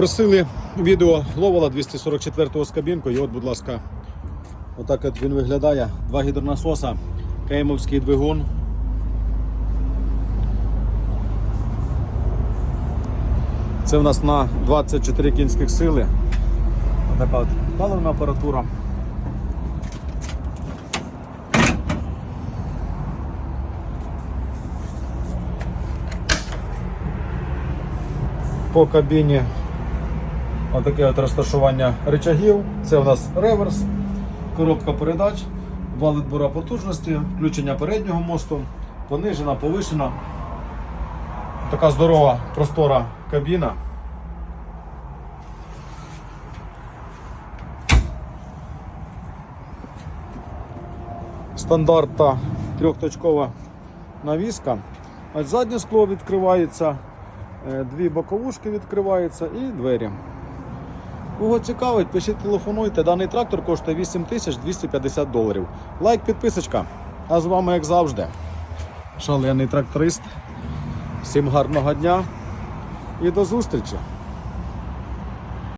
Просили відео ловола 244 з кабінкою. І от, будь ласка, отак от він виглядає. Два гідронасоса, кеймовський двигун. Це в нас на 24 кінських сили. Така от паливна апаратура. По кабіні отаке от розташування рычагів. Це у нас реверс, коробка передач, вал відбора потужності, включення переднього мосту, понижена, повишена. Така здорова, простора кабіна. Стандартна трьохточкова навіска. А заднє скло відкривається, е, дві боковушки відкриваються і двері. Кого цікавить, пишіть, телефонуйте. Даний трактор коштує 8250 доларів. Лайк, підписочка. А з вами, як завжди, шалений тракторист. Всім гарного дня і до зустрічі!